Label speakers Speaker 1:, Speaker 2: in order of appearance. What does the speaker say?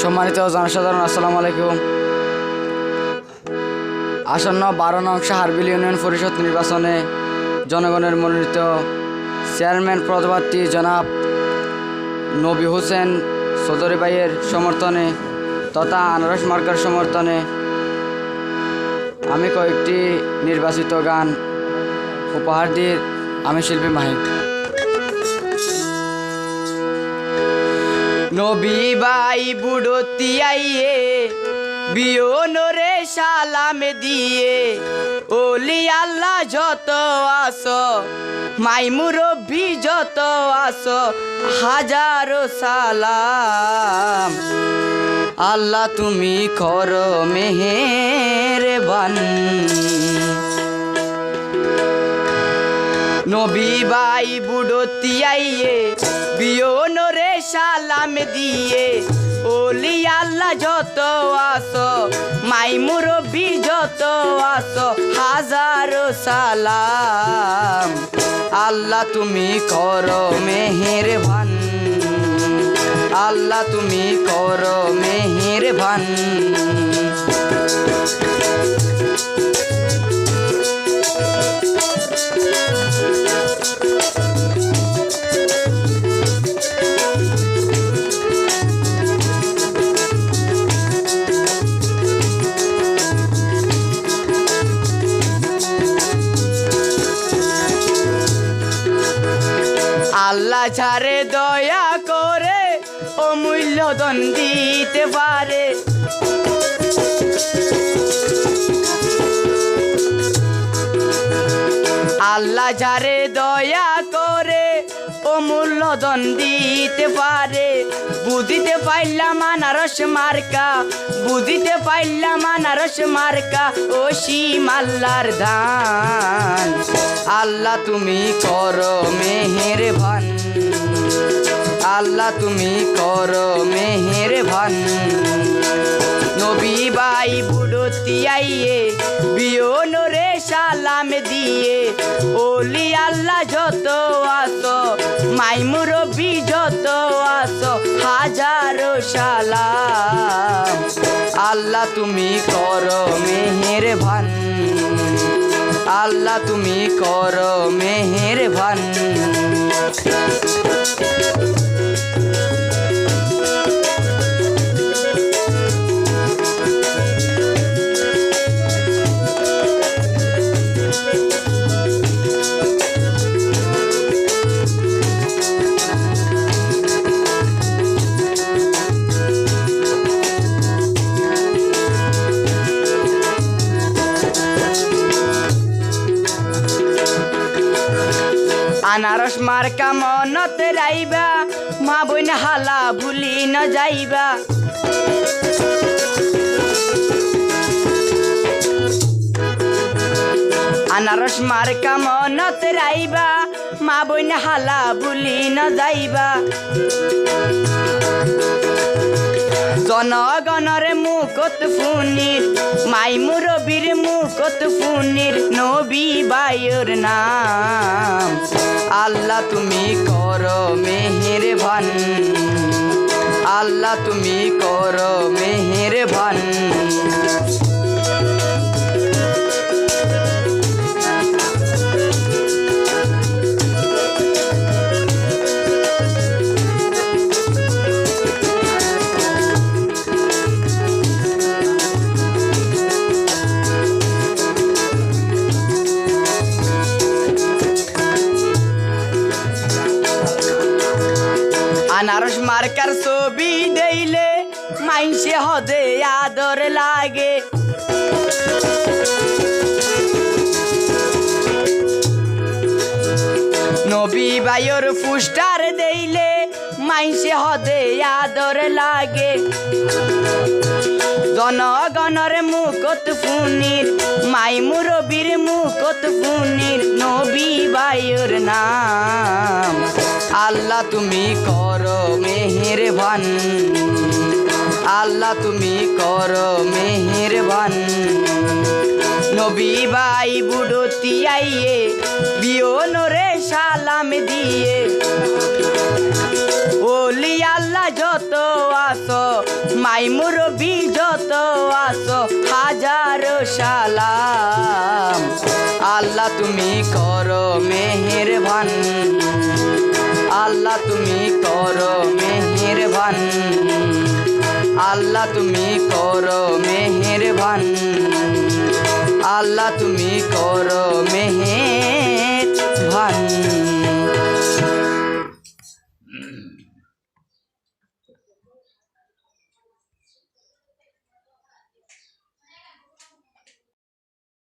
Speaker 1: সম্মানিত জনসাধারণ, আসসালামু আলাইকুম। আসন্ন বারো নং সাহারবিল ইউনিয়ন পরিষদ নির্বাচনে জনগণের মনোনীত চেয়ারম্যান পদপ্রার্থী জনাব নবী হোসেন চৌধুরী ভাইয়ের সমর্থনে তথা আনারস মার্কার সমর্থনে আমি কয়েকটি নির্বাচিত গান উপহার দিয়ে আমি শিল্পী মাহিক নবী বাই বুড়তি আইয়ে বিয়নরে সালাম দিয়ে, ওলি আল্লাহ যত আস মাই মুরব্বি যত আস হাজারো সালাম। আল্লাহ তুমি করো মেহের বান নবী বাই বুড়তি আইয়ে সালাম দিয়ে ওলি আল্লাহ যত আস, মাই মুরব্বি যত আস, হাজার সালাম। আল্লাহ তুমি করো মেহের ভান আল্লাহ তুমি করো মেহের ভান ছাড়ে দয়া করে অমূল্য দন দিতে পারে। আল্লাহ যারে দয়া করে অমূল্য দন দিতে পারে। বুঝিতে পাইলাম আনারস মার্কা, বুঝিতে পাইলাম আনারস মার্কা, ও সীম আল্লাহর ধান। আল্লাহ তুমি করো মেহের ভান আল্লাহ তুমি করো মেহের ভান নবী বাই বুড়তি আইয়ে বিয়নরে সালাম দিয়ে। ওলি আল্লাহ যত আস মাই মুরব্বি যত আস হাজারো সালাম। আল্লাহ তুমি করো মেহের ভান আল্লাহ তুমি কর মেহের ভান আনারস মার্কা মনত রাইবা, মা বইন হালা ভুলি ন যাইবা। আনারস মার্কা মনত রাইবা, মা বইন হালা ভুলি ন যাইবা। জনগণরে মুকত ফুনির, মাই মুরবির মুকত ফুনির, নবী বায়ুর নাম। আল্লাহ তুমি কর মেহের ভান আল্লাহ তুমি কর মেহের আনারস মার্কার ছবি দেইলে মাইসে হদে আদর লাগে। নবী বায়র পুস্টার দেইলে মাইসে হদে আদর লাগে। জনগণের মুকত ফুনির মাই মুরবির মুকত ফুনির নবী বায়ুর নাম। আল্লাহ তুমি কর মেহেরবান, আল্লাহ তুমি কর মেহেরবান। নবী বাই বুড়তি আইয়ে বিয়ন সালাম দিয়ে। ওলি আল্লাহ যত আসো মাই মুরবি যত আসো হাজারো সালাম। আল্লাহ তুমি করো মেহেরবান। আল্লাহ তুমি করো মেহেরবান। আল্লাহ তুমি করো মেহেরবান। আল্লাহ তুমি করো মেহের